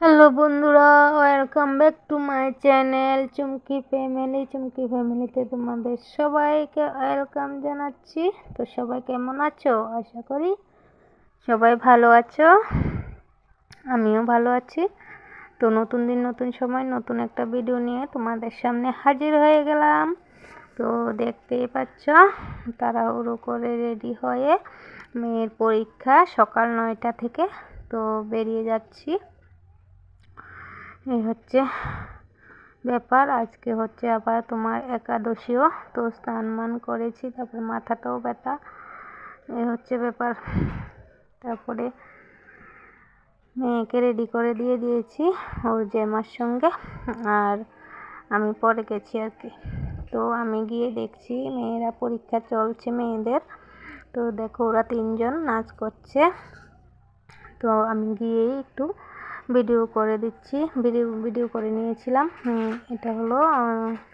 Hello বন্ধুরা welcome back to my channel Chumki family Chumki ফ্যামিলিতে তোমাদের সবাইকে ওয়েলকাম জানাচ্ছি। তো সবাই কেমন আছো? আশা করি সবাই ভালো আছো। আমিও ভালো আছি। তো নতুন দিন, নতুন সময়, নতুন একটা ভিডিও নিয়ে তোমাদের সামনে হাজির হয়ে গেলাম। তো দেখতেই পাচ্ছ, তাড়াহুড়ো করে রেডি হয়ে মেয়ের পরীক্ষা সকাল নয়টা থেকে। তো বেরিয়ে যাচ্ছি। এই হচ্ছে ব্যাপার। আজকে হচ্ছে আবার তোমার একাদশীও, তো স্নান মান করেছি, তারপর মাথাটাও ব্যথা এই হচ্ছে ব্যাপার। তারপরে মেয়েকে রেডি করে দিয়ে দিয়েছি, ওর জেমার সঙ্গে, আর আমি পরে গেছি আর কি। তো আমি গিয়ে দেখছি মেয়েরা পরীক্ষা চলছে মেয়েদের, তো দেখো ওরা তিনজন নাচ করছে। তো আমি গিয়েই একটু ভিডিও করে দিচ্ছি। ভিডিও ভিডিও করে নিয়েছিলাম। এটা হলো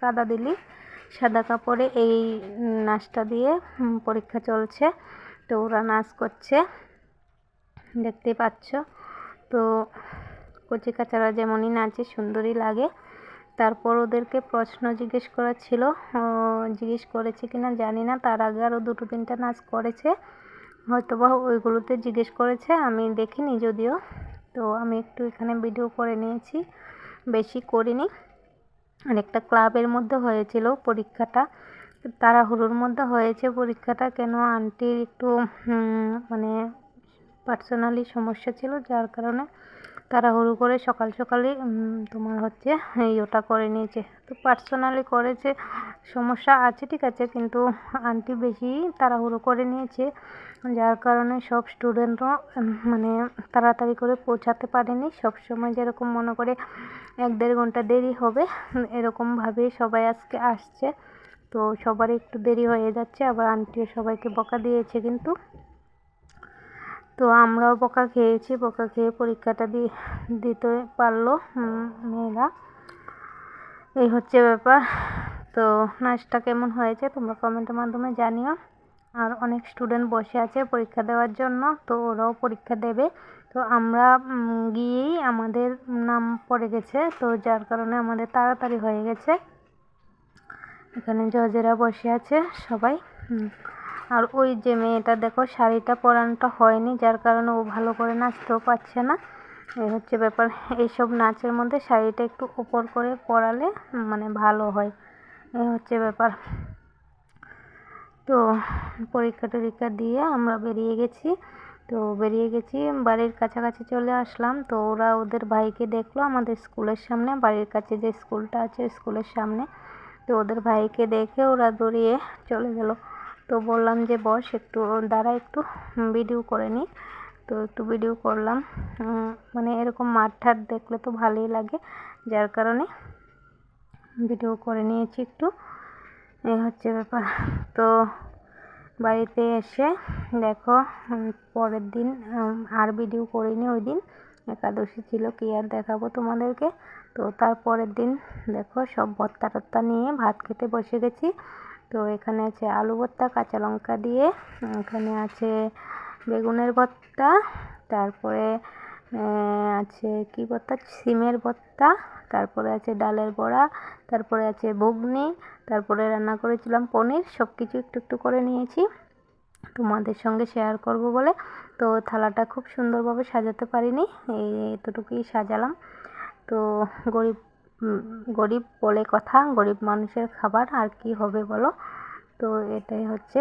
কাদা দিলি। সাদা কাপড়ে এই নাচটা দিয়ে পরীক্ষা চলছে। তো ওরা নাচ করছে। দেখতেই পাচ্ছ? তো কচি কাচারা যেমনই নাচে, সুন্দরই লাগে। তারপর ওদেরকে প্রশ্ন জিজ্ঞেস করা ছিল। জিজ্ঞেস করেছে কিনা জানি না। তার আগে আরও দুটো, তিনটা নাচ করেছে। হয়তো বা ওইগুলোতে জিজ্ঞেস করেছে। আমি দেখিনি যদিও। তো আমি একটু এখানে ভিডিও করে নিয়েছি। বেশি করিনি। আর একটা ক্লাবের মধ্যে হয়েছিল পরীক্ষাটা। তাড়াহুড়োর মধ্যে হয়েছে পরীক্ষাটা কেন? আন্টির একটু মানে পার্সোনালি সমস্যা ছিল, যার কারণে তাড়াহুড়ো করে সকাল সকালই তোমার হচ্ছে এই ওটা করে নিয়েছে। তো পার্সোনালি করেছে, সমস্যা আছে ঠিক আছে, কিন্তু আন্টি বেশি তাড়াহুড়ো করে নিয়েছে। যার কারণে সব স্টুডেন্টরা মানে তাড়াতাড়ি করে পৌঁছাতে পারেনি। সব সময় যেরকম মনে করে এক দেড় ঘণ্টা দেরি হবে এরকমভাবেই সবাই আজকে আসছে। তো সবারই একটু দেরি হয়ে যাচ্ছে, আবার আন্টিও সবাইকে বকা দিয়েছে কিন্তু। তো আমরাও বকা খেয়েছি বকা খেয়ে পরীক্ষাটা দিতে পারল মেয়েরা। এই হচ্ছে ব্যাপার। তো নাচটা কেমন হয়েছে তোমরা কমেন্টের মাধ্যমে জানিও। আর অনেক স্টুডেন্ট বসে আছে পরীক্ষা দেওয়ার জন্য, তো ওরাও পরীক্ষা দেবে। তো আমরা গিয়েই আমাদের নাম পড়ে গেছে, তো যার কারণে আমাদের তাড়াতাড়ি হয়ে গেছে। এখানে জজেরা বসে আছে সবাই আর ওই যে মেয়েটা দেখো, শাড়িটা পরানোটা হয়নি, যার কারণে ও ভালো করে নাচতেও পারছে না। এই হচ্ছে ব্যাপার, এইসব নাচের মধ্যে শাড়িটা একটু উপর করে পরালে মানে ভালো হয়। এই হচ্ছে ব্যাপার। তো পরীক্ষা টরীক্ষা দিয়ে আমরা বেরিয়ে গেছি। তো বেরিয়ে গেছি, বাড়ির কাছাকাছি চলে আসলাম। তো ওরা ওদের ভাইকে দেখল, আমাদের স্কুলের সামনে, বাড়ির কাছে যে স্কুলটা আছে, স্কুলের সামনে। তো ওদের ভাইকে দেখে ওরা দৌড়িয়ে চলে গেল। তো বললাম যে, বস একটু, দাঁড়া একটু ভিডিও করে নিই তো একটু ভিডিও করলাম। মানে এরকম মাঠ ঠাট দেখলে তো ভালোই লাগে। যার কারণে ভিডিও করে নিয়েছি একটু। এই হচ্ছে ব্যাপার। তো বাড়িতে এসে দেখো পরের দিন আর ভিডিও করিনি ওই দিন। একাদশী ছিল, কি আর দেখাবো তোমাদেরকে? তো তারপরের দিন দেখো, সব ভর্তা টর্তা নিয়ে ভাত খেতে বসে গেছি। তো এখানে আছে আলু ভর্তা, কাঁচা লঙ্কা দিয়ে, এখানে আছে বেগুনের ভর্তা, তারপরে আছে কি ভর্তা? সিমের ভর্তা, তারপরে আছে ডালের বড়া, তারপরে আছে ঘুগনি তারপরে রান্না করেছিলাম পনির সব কিছু একটু একটু করে নিয়েছি। তোমাদের সঙ্গে শেয়ার করব বলে। তো থালাটা খুব সুন্দরভাবে সাজাতে পারিনি, এই এতটুকুই সাজালাম। তো গরিব গরিব বলে কথা, গরিব মানুষের খাবার আর কি হবে বলো? তো এটাই হচ্ছে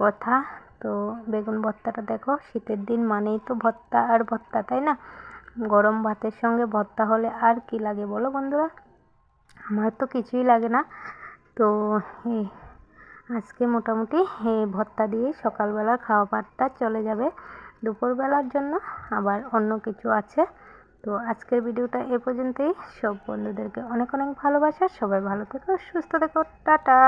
কথা। তো বেগুন ভর্তাটা দেখো, শীতের দিন মানেই তো ভর্তা আর ভর্তা, তাই না? গরম ভাতের সঙ্গে ভর্তা হলে আর কি লাগে বলো বন্ধুরা? আমার তো কিছুই লাগে না। তো আজকে মোটামুটি এই ভর্তা দিয়ে সকালবেলার খাওয়া পাটটা চলে যাবে। দুপুরবেলার জন্য আবার অন্য কিছু আছে। তো আজকের ভিডিওটা এ পর্যন্তই। সব বন্ধুদেরকে অনেক অনেক ভালোবাসা। সবাই ভালো থেকো, সুস্থ থেকো। টাটা!